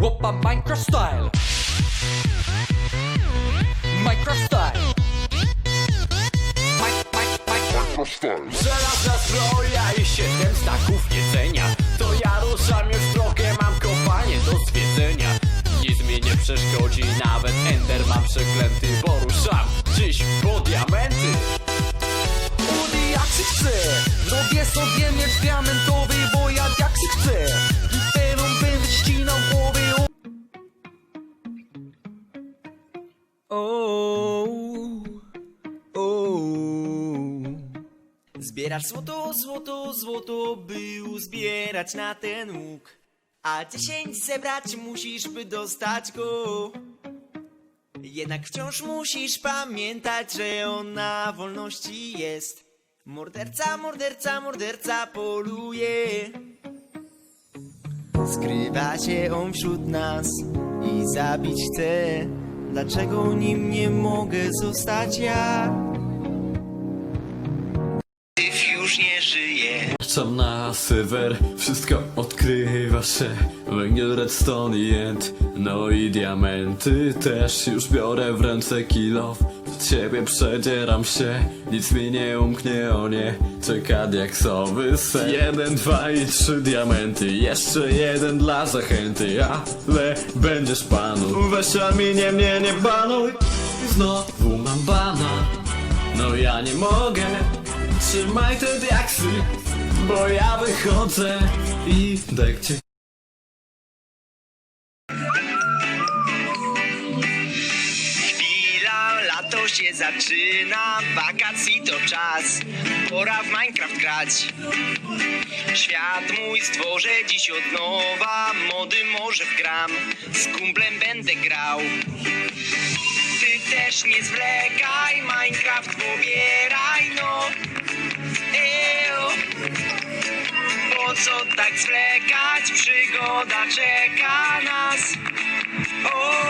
Łopa Minecraft Style Minecraft Style Żelazna zbroja i siedem staków jedzenia. To ja ruszam już drogę, mam kopanie do zwiedzenia. Nic mi nie przeszkodzi, nawet Ender mam przeklęty Bo ruszam dziś po diamenty. Udy jak się chce. Robię sobie miecz diamentowy, bo ja jak się chce O. Zbierać złoto, złoto, złoto, by uzbierać na ten łuk. A dziesięć zebrać musisz, by dostać go. Jednak wciąż musisz pamiętać, że on na wolności jest. Morderca, morderca, morderca poluje. Skrywa się on wśród nas i zabić chce. Dlaczego nim nie mogę zostać ja? Tyf już nie żyje. Czam na serwer, wszystko odkrywa się Węgiel, redstone i end, no i diamenty też Już biorę w ręce kilof, przed ciebie przedzieram się Nic mi nie umknie, o nie, czeka diaksowy sen? Jeden, dwa i trzy diamenty, jeszcze jeden dla zachęty. Ale będziesz panu, weź Arminie mnie nie banuj. Znowu mam bana no ja nie mogę. Trzymaj te diaksy Bo ja wychodzę I dek cię Chwila, lato się zaczyna, wakacji to czas. Pora w Minecraft grać. Świat mój stworzę dziś od nowa, mody może wgram, z kumplem będę grał. Ty też nie zwlekaj, przestać zwlekać, przygoda czeka nas. O!